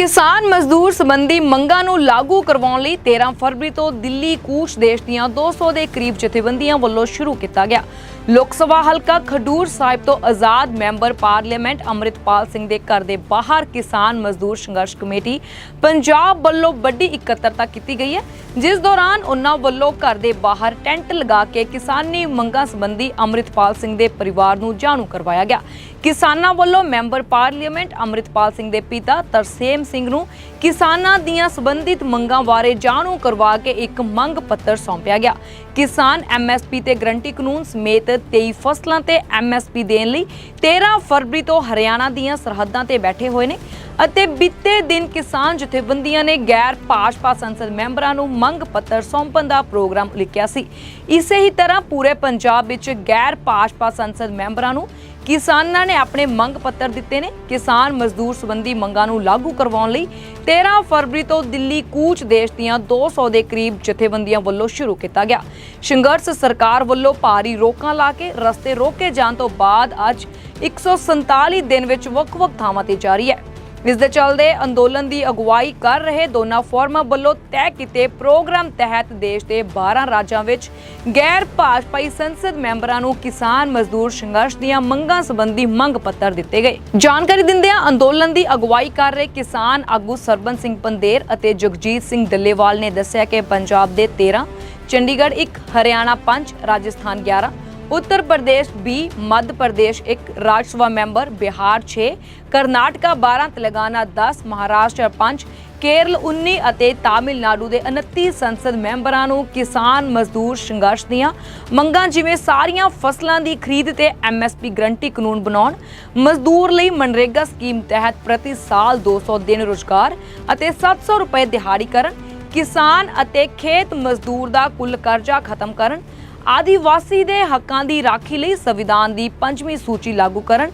ਕਿਸਾਨ ਮਜ਼ਦੂਰ ਸੰਬੰਧੀ ਮੰਗਾਂ ਨੂੰ ਲਾਗੂ ਕਰਵਾਉਣ ਲਈ 13 ਫਰਵਰੀ ਤੋਂ ਦਿੱਲੀ ਕੂਚ ਦੇਸ਼ ਦੀਆਂ 200 ਦੇ ਕਰੀਬ ਜਥੇਬੰਦੀਆਂ ਵੱਲੋਂ ਸ਼ੁਰੂ ਕੀਤਾ ਗਿਆ। ਲੋਕ ਸਭਾ ਹਲਕਾ ਖਡੂਰ ਸਾਹਿਬ ਤੋਂ ਆਜ਼ਾਦ ਮੈਂਬਰ ਪਾਰਲੀਮੈਂਟ ਅੰਮ੍ਰਿਤਪਾਲ ਸਿੰਘ ਦੇ ਘਰ ਦੇ ਬਾਹਰ ਕਿਸਾਨ ਮਜ਼ਦੂਰ ਸੰਘਰਸ਼ ਕਮੇਟੀ ਪੰਜਾਬ ਵੱਲੋਂ ਵੱਡੀ ਇਕੱਤਰਤਾ ਕੀਤੀ ਗਈ ਹੈ, ਜਿਸ ਦੌਰਾਨ ਉਹਨਾਂ ਵੱਲੋਂ ਘਰ ਦੇ ਬਾਹਰ ਟੈਂਟ ਲਗਾ ਕੇ ਕਿਸਾਨੀ ਮੰਗਾਂ ਸੰਬੰਧੀ ਅੰਮ੍ਰਿਤਪਾਲ ਸਿੰਘ ਦੇ ਪਰਿਵਾਰ ਨੂੰ ਜਾਣੂ ਕਰਵਾਇਆ ਗਿਆ। ਕਿਸਾਨਾਂ ਵੱਲੋਂ ਮੈਂਬਰ ਪਾਰਲੀਮੈਂਟ ਅੰਮ੍ਰਿਤਪਾਲ ਸਿੰਘ ਦੇ ਪਿਤਾ ਤਰਸੇਮ ਸਿੰਘ ਨੂੰ ਕਿਸਾਨਾਂ ਦੀਆਂ ਸੰਬੰਧਿਤ ਮੰਗਾਂ ਬਾਰੇ ਜਾਣੂ ਕਰਵਾ ਕੇ ਇੱਕ ਮੰਗ ਪੱਤਰ ਸੌਂਪਿਆ ਗਿਆ। ਕਿਸਾਨ ਐਮਐਸਪੀ ਤੇ ਗਰੰਟੀ ਕਾਨੂੰਨ ਸਮੇਤ 23 ਫਸਲਾਂ ਤੇ ਐਮਐਸਪੀ ਦੇਣ ਲਈ 13 ਫਰਵਰੀ ਤੋਂ ਹਰਿਆਣਾ ਦੀਆਂ ਸਰਹੱਦਾਂ ਤੇ ਬੈਠੇ ਹੋਏ ਨੇ ਅਤੇ ਬੀਤੇ ਦਿਨ ਕਿਸਾਨ ਜਥੇਬੰਦੀਆਂ ਨੇ ਗੈਰ ਭਾਜਪਾ ਸੰਸਦ ਮੈਂਬਰਾਂ ਨੂੰ ਮੰਗ ਪੱਤਰ ਸੌਂਪਣ ਦਾ ਪ੍ਰੋਗਰਾਮ ਲਿਖਿਆ ਸੀ। ਇਸੇ ਹੀ ਤਰ੍ਹਾਂ ਪੂਰੇ ਪੰਜਾਬ ਵਿੱਚ ਗੈਰ ਭਾਜਪਾ ਸੰਸਦ ਮੈਂਬਰਾਂ ਨੂੰ ਕਿਸਾਨਾਂ ਨੇ ਆਪਣੇ ਮੰਗ ਪੱਤਰ ਦਿੱਤੇ ਨੇ। ਕਿਸਾਨ ਮਜ਼ਦੂਰ ਸੰਬੰਧੀ ਮੰਗਾਂ ਨੂੰ ਲਾਗੂ ਕਰਵਾਉਣ ਲਈ 13 ਫਰਵਰੀ ਤੋਂ ਦਿੱਲੀ ਕੂਚ ਦੇਸ਼ ਦੀਆਂ 200 ਦੇ ਕਰੀਬ ਜਥੇਬੰਦੀਆਂ ਵੱਲੋਂ ਸ਼ੁਰੂ ਕੀਤਾ ਗਿਆ। ਸੰਘਰਸ਼ ਸਰਕਾਰ ਵੱਲੋਂ ਭਾਰੀ ਰੋਕਾਂ ਲਾ ਕੇ ਰਸਤੇ ਰੋਕੇ ਜਾਣ ਤੋਂ ਬਾਅਦ ਅੱਜ 147 ਦਿਨ ਵਿੱਚ ਵੱਖ-ਵੱਖ ਥਾਵਾਂ ਤੇ ਜਾਰੀ ਹੈ। ਇਸ ਦੇ ਚੱਲਦੇ ਅੰਦੋਲਨ ਦੀ ਅਗਵਾਈ ਕਰ ਰਹੇ ਦੋਨਾਂ ਫੋਰਮਾਂ ਵੱਲੋਂ ਤੈਅ ਕੀਤੇ ਪ੍ਰੋਗਰਾਮ ਤਹਿਤ ਦੇਸ਼ ਦੇ 12 ਰਾਜਾਂ ਵਿੱਚ ਗੈਰ ਭਾਜਪਾਈ ਸੰਸਦ ਮੈਂਬਰਾਂ ਨੂੰ ਕਿਸਾਨ ਮਜ਼ਦੂਰ ਸੰਘਰਸ਼ ਦੀਆਂ ਮੰਗਾਂ ਸੰਬੰਧੀ ਮੰਗ ਪੱਤਰ ਦਿੱਤੇ ਗਏ। ਜਾਣਕਾਰੀ ਦਿੰਦਿਆਂ ਅੰਦੋਲਨ ਦੀ ਅਗਵਾਈ ਕਰ ਰਹੇ ਕਿਸਾਨ ਆਗੂ ਸਰਬਨ ਸਿੰਘ ਪੰਦੇਰ ਅਤੇ ਜਗਜੀਤ ਸਿੰਘ ਡੱਲੇਵਾਲ ਨੇ ਦੱਸਿਆ ਕਿ ਪੰਜਾਬ ਦੇ 13 ਚੰਡੀਗੜ੍ਹ 1 ਹਰਿਆਣਾ 5 ਰਾਜਸਥਾਨ 11 ਉੱਤਰ ਪ੍ਰਦੇਸ਼ 20 ਮੱਧ ਪ੍ਰਦੇਸ਼ 1 ਰਾਜ ਸਭਾ ਮੈਂਬਰ, ਬਿਹਾਰ 6 ਕਰਨਾਟਕਾ 12 ਤੇਲੰਗਾਨਾ 10 ਮਹਾਰਾਸ਼ਟਰ 5 ਕੇਰਲ 19 ਅਤੇ ਤਾਮਿਲਨਾਡੂ ਦੇ 29 ਸੰਸਦ ਮੈਂਬਰਾਂ ਨੂੰ ਕਿਸਾਨ ਮਜ਼ਦੂਰ ਸੰਘਰਸ਼ ਦੀਆਂ ਮੰਗਾਂ ਜਿਵੇਂ ਸਾਰੀਆਂ ਫਸਲਾਂ ਦੀ ਖਰੀਦ ਤੇ ਐਮਐਸਪੀ ਗਰੰਟੀ ਕਾਨੂੰਨ ਬਣਾਉਣ, ਮਜ਼ਦੂਰ ਲਈ ਮਨਰੇਗਾ ਸਕੀਮ ਤਹਿਤ ਪ੍ਰਤੀ ਸਾਲ 200 ਦਿਨ ਰੁਜ਼ਗਾਰ ਅਤੇ 700 ਰੁਪਏ ਦਿਹਾੜੀ ਕਰਨ ਕਿਸਾਨ ਅਤੇ ਖੇਤ ਮਜ਼ਦੂਰ ਦਾ ਕੁੱਲ ਕਰਜ਼ਾ ਖਤਮ ਕਰਨ ਆਦੀਵਾਸੀ ਦੇ ਹੱਕਾਂ ਦੀ ਰਾਖੀ ਲਈ ਸੰਵਿਧਾਨ ਦੀ ਪੰਜਵੀਂ ਸੂਚੀ ਲਾਗੂ ਕਰਨ,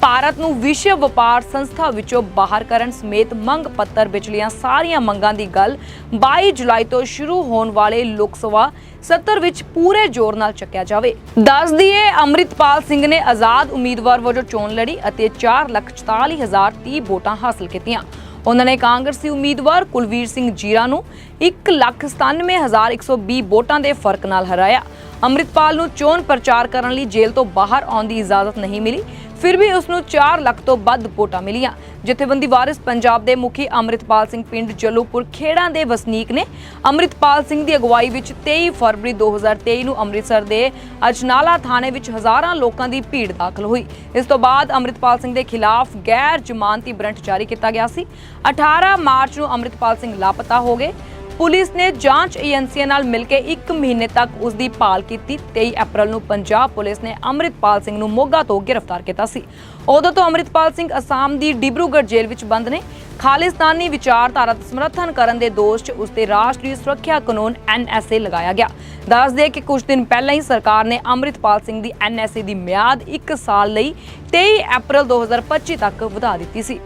ਭਾਰਤ ਨੂੰ ਵਿਸ਼ਵ ਵਪਾਰ ਸੰਸਥਾ ਵਿੱਚੋਂ ਬਾਹਰ ਕਰਨ ਸਮੇਤ ਮੰਗ ਪੱਤਰ ਵਿਚਲੀਆਂ ਸਾਰੀਆਂ ਮੰਗਾਂ ਦੀ ਗੱਲ 22 ਜੁਲਾਈ ਤੋਂ ਸ਼ੁਰੂ ਹੋਣ ਵਾਲੇ ਲੋਕ ਸਭਾ ਸੱਤਰ ਵਿੱਚ ਪੂਰੇ ਜ਼ੋਰ ਨਾਲ ਚੱਕਿਆ ਜਾਵੇ। ਦੱਸ ਦਈਏ, ਅੰਮ੍ਰਿਤਪਾਲ ਸਿੰਘ ਨੇ ਆਜ਼ਾਦ ਉਮੀਦਵਾਰ ਵਜੋਂ ਚੋਣ ਲੜੀ ਅਤੇ 444030 ਵੋਟਾਂ ਹਾਸਲ ਕੀਤੀਆਂ। ਉਹਨਾਂ ਨੇ ਕਾਂਗਰਸੀ ਉਮੀਦਵਾਰ ਕੁਲਵੀਰ ਸਿੰਘ ਜੀਰਾ ਨੂੰ 197120 ਵੋਟਾਂ ਦੇ ਫ਼ਰਕ ਨਾਲ ਹਰਾਇਆ। ਅੰਮ੍ਰਿਤਪਾਲ ਨੂੰ ਚੋਣ ਪ੍ਰਚਾਰ ਕਰਨ ਲਈ ਜੇਲ੍ਹ ਤੋਂ ਬਾਹਰ ਆਉਣ ਦੀ ਇਜਾਜ਼ਤ ਨਹੀਂ ਮਿਲੀ, ਫਿਰ ਵੀ ਉਸ ਨੂੰ 4 ਲੱਖ ਤੋਂ ਵੱਧ ਵੋਟਾਂ ਮਿਲੀਆਂ। ਜਥੇਬੰਦੀ ਵਾਰਿਸ ਪੰਜਾਬ ਦੇ ਮੁਖੀ ਅੰਮ੍ਰਿਤਪਾਲ ਸਿੰਘ ਪਿੰਡ ਜਲੋਪੁਰ ਖੇੜਾਂ ਦੇ ਵਸਨੀਕ ਨੇ। ਅੰਮ੍ਰਿਤਪਾਲ ਸਿੰਘ ਦੀ ਅਗਵਾਈ ਵਿੱਚ 23 ਫਰਵਰੀ 2023 ਨੂੰ ਅੰਮ੍ਰਿਤਸਰ ਦੇ ਅਜਨਾਲਾ ਥਾਣੇ ਵਿੱਚ ਹਜ਼ਾਰਾਂ ਲੋਕਾਂ ਦੀ ਭੀੜ ਦਾਖਲ ਹੋਈ। ਇਸ ਤੋਂ ਬਾਅਦ ਅੰਮ੍ਰਿਤਪਾਲ ਸਿੰਘ ਦੇ ਖਿਲਾਫ ਗੈਰ ਜ਼ਮਾਨਤੀ ਵਾਰੰਟ ਜਾਰੀ ਕੀਤਾ ਗਿਆ ਸੀ। 18 ਮਾਰਚ ਨੂੰ ਅੰਮ੍ਰਿਤਪਾਲ ਸਿੰਘ ਲਾਪਤਾ ਹੋ ਗਏ। ਪੁਲਿਸ ਨੇ ਜਾਂਚ ਏਜੰਸੀਆਂ ਨਾਲ ਮਿਲ ਕੇ 1 ਮਹੀਨੇ ਤੱਕ ਉਸ ਦੀ ਭਾਲ ਕੀਤੀ। 23 ਅਪ੍ਰੈਲ ਨੂੰ ਪੰਜਾਬ ਪੁਲਿਸ ਨੇ ਅੰਮ੍ਰਿਤਪਾਲ ਸਿੰਘ ਨੂੰ ਮੋਗਾ ਤੋਂ ਗ੍ਰਿਫਤਾਰ ਕੀਤਾ ਸੀ। ਉਦੋਂ ਤੋਂ ਅੰਮ੍ਰਿਤਪਾਲ ਸਿੰਘ ਅਸਾਮ ਦੀ ਡਿਬਰੂਗੜ੍ਹ ਜੇਲ੍ਹ ਵਿੱਚ ਬੰਦ ਨੇ। ਖਾਲਿਸਤਾਨੀ ਵਿਚਾਰਧਾਰਾ ਦਾ ਸਮਰਥਨ ਕਰਨ ਦੇ ਦੋਸ਼ 'ਚ ਉਸ ਤੇ ਰਾਸ਼ਟਰੀ ਸੁਰੱਖਿਆ ਕਾਨੂੰਨ ਐਨਐਸਏ ਲਗਾਇਆ ਗਿਆ। ਦੱਸ ਦੇ ਕਿ ਕੁਝ ਦਿਨ ਪਹਿਲਾਂ ਹੀ ਸਰਕਾਰ ਨੇ ਅੰਮ੍ਰਿਤਪਾਲ ਸਿੰਘ ਦੀ ਐਨਐਸਏ ਦੀ ਮਿਆਦ 1 ਸਾਲ ਲਈ 23 ਅਪ੍ਰੈਲ 2025 ਤੱਕ ਵਧਾ ਦਿੱਤੀ ਸੀ।